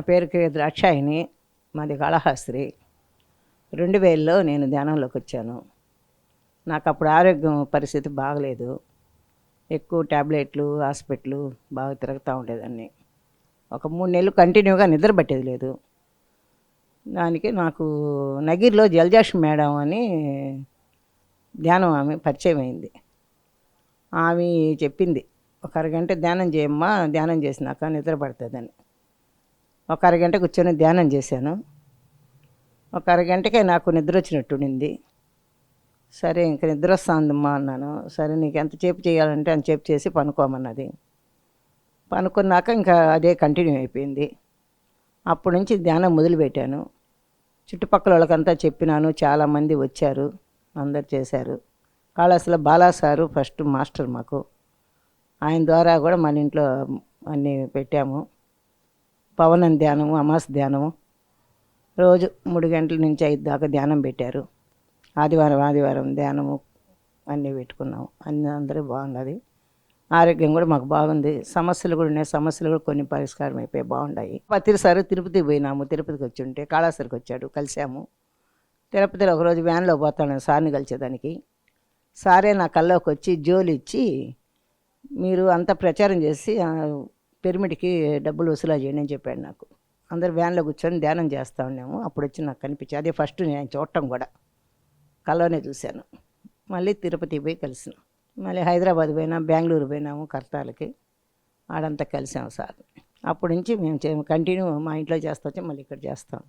పేరు కే ద్రాక్షాయిని మాది కాళహస్త్రి. రెండు వేలలో నేను ధ్యానంలోకి వచ్చాను. నాకు అప్పుడు ఆరోగ్యం పరిస్థితి బాగలేదు. ఎక్కువ ట్యాబ్లెట్లు హాస్పిటల్ బాగా తిరుగుతూ ఉండేదాన్ని. ఒక మూడు నెలలు కంటిన్యూగా నిద్ర పట్టేది లేదు. దానికి నాకు నగిరిలో జలజాష్ మేడం అని ధ్యానం ఆమె పరిచయం అయింది. ఆమె చెప్పింది ఒక అరగంట ధ్యానం చేయమ్మా ధ్యానం చేసినాక నిద్ర పడుతుందని. ఒక అరగంట కూర్చొని ధ్యానం చేశాను. ఒక అరగంటకే నాకు నిద్ర వచ్చినట్టుండింది సరే ఇంక నిద్ర వస్తుందమ్మా అన్నాను. సరే నీకు ఎంతసేపు చేయాలంటే అంతసేపు చేసి పనుకోమన్నది. పనుకున్నాక ఇంకా అదే కంటిన్యూ అయిపోయింది. అప్పటి నుంచి ధ్యానం మొదలుపెట్టాను. చుట్టుపక్కల వాళ్ళకంతా చెప్పినాను. చాలామంది వచ్చారు. అందరు చేశారు. కాళాసులో బాలా సారు ఫస్ట్ మాస్టర్ మాకు. ఆయన ద్వారా కూడా మన ఇంట్లో అన్నీ పెట్టాము. పవనం ధ్యానము అమాస్ ధ్యానము. రోజు మూడు గంటల నుంచి ఐదు దాకా ధ్యానం పెట్టారు. ఆదివారం ఆదివారం ధ్యానము అన్నీ పెట్టుకున్నాము. అన్నీ అందరూ బాగున్నది. ఆరోగ్యం కూడా మాకు బాగుంది. సమస్యలు కూడా ఉన్నాయి. సమస్యలు కూడా కొన్ని పరిష్కారం అయిపోయి బాగున్నాయి ప్రతిసారి తిరుపతికి పోయినాము. తిరుపతికి వచ్చి ఉంటే కాళాసరికి వచ్చాడు. కలిసాము. తిరుపతిలో ఒకరోజు వ్యాన్లో పోతాను. సార్ని కలిసేదానికి. సారే నా కల్లోకి వచ్చి జోలు ఇచ్చి మీరు అంతా ప్రచారం చేసి పిరమిడ్కి డబ్బులు వసూలా చేయండి అని చెప్పాడు నాకు. అందరు వ్యాన్లో కూర్చొని ధ్యానం చేస్తూ ఉన్నాము. అప్పుడు వచ్చి నాకు కనిపించింది. అదే ఫస్ట్ నేను చూడటం కూడా. కల్లోనే చూశాను. మళ్ళీ తిరుపతి పోయి కలిసిన. మళ్ళీ హైదరాబాద్ పోయినా బెంగళూరు పోయినాము కర్తాలకి. ఆడంతా కలిసాము సార్ అప్పటి నుంచి మేము కంటిన్యూ మా ఇంట్లో చేస్తా వచ్చి మళ్ళీ ఇక్కడ చేస్తాం.